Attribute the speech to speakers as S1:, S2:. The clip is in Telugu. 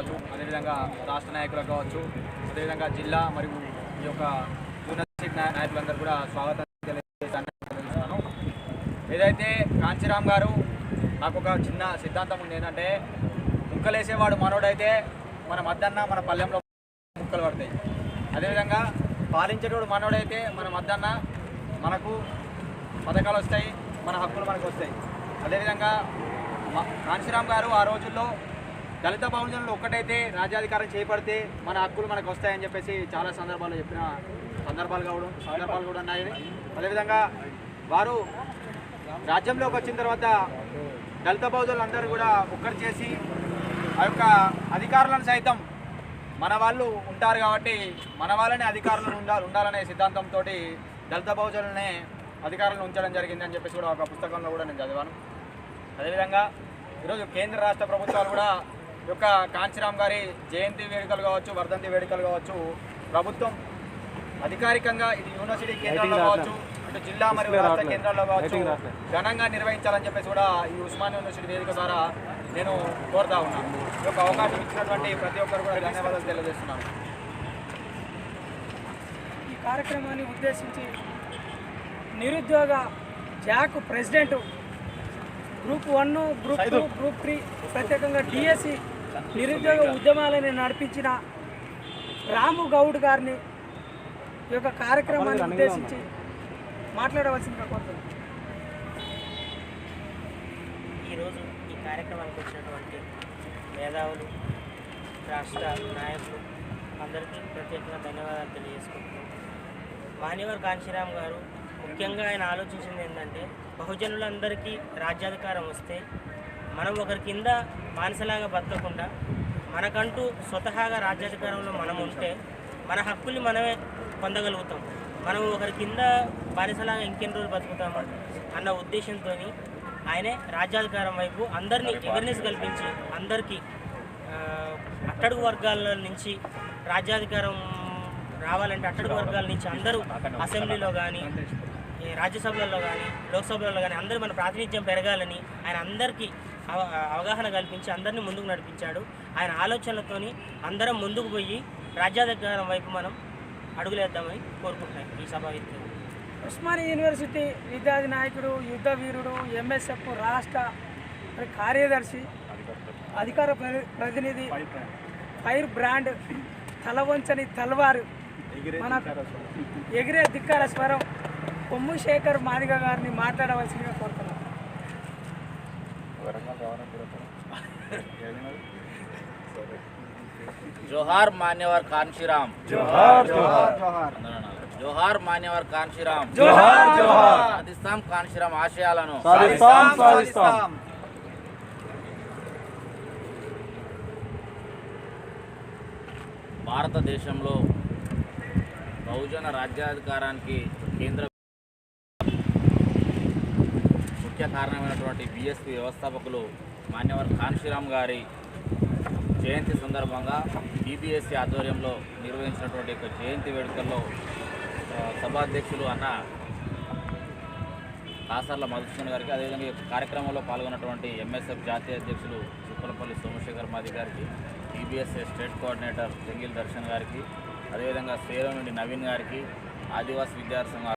S1: కావచ్చు అదేవిధంగా రాష్ట్ర నాయకులకు కావచ్చు అదేవిధంగా జిల్లా మరియు ఈ యొక్క యూనివర్సిటీ నాయ- నాయకులందరూ కూడా స్వాగతం తెలియజేస్తాను. ఏదైతే కాంచీరామ్ గారు నాకు ఒక చిన్న సిద్ధాంతం ఉంది ఏంటంటే ముక్కలేసేవాడు మనోడైతే మన మద్దన్న మన పల్లెంలో ముక్కలు పడతాయి. అదేవిధంగా పాలించేటోడు మనోడైతే మన మద్దన్న మనకు పథకాలు వస్తాయి మన హక్కులు మనకు వస్తాయి. అదేవిధంగా కాంచీరామ్ కాంశీరామ్ గారు ఆ రోజుల్లో దళిత బహుజనులు ఒక్కటైతే రాజ్యాధికారం చేపడితే మన హక్కులు మనకు వస్తాయని చెప్పేసి చాలా సందర్భాల్లో చెప్పిన సందర్భాలు కావడం సందర్భాలు కూడా ఉన్నాయి. అదేవిధంగా వారు రాజ్యంలోకి వచ్చిన తర్వాత దళిత బౌద్ధులు అందరూ కూడా ఒక్కరు చేసి ఆ యొక్క అధికారులను సైతం మన వాళ్ళు ఉంటారు కాబట్టి మన వాళ్ళని అధికారులను ఉండాలి ఉండాలనే సిద్ధాంతంతో దళిత బహుజనులనే అధికారులను ఉంచడం జరిగింది అని చెప్పేసి కూడా ఒక పుస్తకంలో కూడా నేను చదివాను. అదేవిధంగా ఈరోజు కేంద్ర రాష్ట్ర ప్రభుత్వాలు కూడా యొక్క కాంచీరామ్ గారి జయంతి వేడుకలు కావచ్చు వర్ధంతి వేడుకలు కావచ్చు ప్రభుత్వం అధికారికంగా ఇది యూనివర్సిటీ కేంద్రాల్లో కావచ్చు ఇటు జిల్లా మరియు రాష్ట్ర కేంద్రాల్లో కావచ్చు ఘనంగా నిర్వహించాలని చెప్పేసి కూడా ఈ ఉస్మాన్ యూనివర్సిటీ వేదిక ద్వారా నేను కోరుతా ఉన్నాను ఈ యొక్క అవకాశం ఇచ్చినటువంటి ప్రతి ఒక్కరు కూడా ధన్యవాదాలు తెలియజేస్తున్నాను.
S2: ఈ కార్యక్రమాన్ని ఉద్దేశించి నిరుద్యోగ JAC president group one group two group three ప్రత్యేకంగా డిఎస్సి నిరుద్యోగ ఉద్యమాలని నడిపించిన రాము గౌడ్ గారిని ఈ యొక్క కార్యక్రమాన్ని ఉద్దేశించి మాట్లాడవలసిందిగా కోరుతున్నాను
S3: ఈరోజు ఈ కార్యక్రమానికి వచ్చినటువంటి మేధావులు రాష్ట్ర నాయకులు అందరికీ ప్రత్యేకంగా ధన్యవాదాలు తెలియజేసుకుంటున్నాం. మాన్యవర్ కాంశీరామ్ గారు ముఖ్యంగా ఆయన ఆలోచించింది ఏంటంటే బహుజనులందరికీ రాజ్యాధికారం వస్తే మనం ఒకరి కింద బానిసలాగా బతకకుండా మనకంటూ స్వతహాగా రాజ్యాధికారంలో మనం ఉంటే మన హక్కుల్ని మనమే పొందగలుగుతాం. మనం ఒకరి కింద బానిసలాగా ఇంకెన్ని రోజులు బతుకుతామా అన్న ఉద్దేశంతో ఆయనే రాజ్యాధికారం వైపు అందరినీ అవేర్నెస్ కల్పించి అందరికీ అట్టడుగు వర్గాల నుంచి రాజ్యాధికారం రావాలంటే అట్టడుగు వర్గాల నుంచి అందరూ అసెంబ్లీలో కానీ రాజ్యసభలలో కానీ లోక్సభలలో కానీ అందరూ మన ప్రాతినిధ్యం పెరగాలని ఆయన అందరికీ అవగాహన కల్పించి అందరినీ ముందుకు నడిపించాడు. ఆయన ఆలోచనలతోని అందరం ముందుకు పోయి రాజ్యాధికారం వైపు మనం అడుగులేద్దామని కోరుకుంటున్నాం ఈ సభ
S2: ఉస్మానియా యూనివర్సిటీ విద్యార్థి నాయకుడు యుద్ధ వీరుడు ఎంఎస్ఎఫ్ రాష్ట్ర కార్యదర్శి అధికార ప్రతినిధి ఫైర్ బ్రాండ్ తలవంచని తల్వారు మన ఎగిరే ధిక్కార స్వరం కొమ్ము శేఖర్ మాదిగ గారిని మాట్లాడవలసిందిగా కోరుతున్నాను
S4: జోహార్ మాన్యవర్ కాన్షీరామ్ జోహార్ మాన్యవర్ కాన్షీరామ్ సాధిస్తాం కాన్షీరామ్ ఆశయాలను. భారతదేశంలో బహుజన రాజ్యాధికారానికి కేంద్ర ముఖ్య కారణమైనటువంటి బీఎస్పీ వ్యవస్థాపకులు మాన్యవర్ కాన్శీరామ్ గారి జయంతి సందర్భంగా బీబీఎస్సీ ఆధ్వర్యంలో నిర్వహించినటువంటి యొక్క జయంతి వేడుకల్లో సభాధ్యక్షులు అన్న కాసర్ల మధుసూన్ గారికి అదేవిధంగా ఈ కార్యక్రమంలో పాల్గొన్నటువంటి ఎంఎస్ఎఫ్ జాతీయ అధ్యక్షులు సుప్పలపల్లి సోమశేఖర్ మాది గారికి BBSA state coordinator Jangil Darshan గారికి అదేవిధంగా శ్రీరామ్ నుండి నవీన్ గారికి ఆదివాసీ విద్యార్థి సంఘ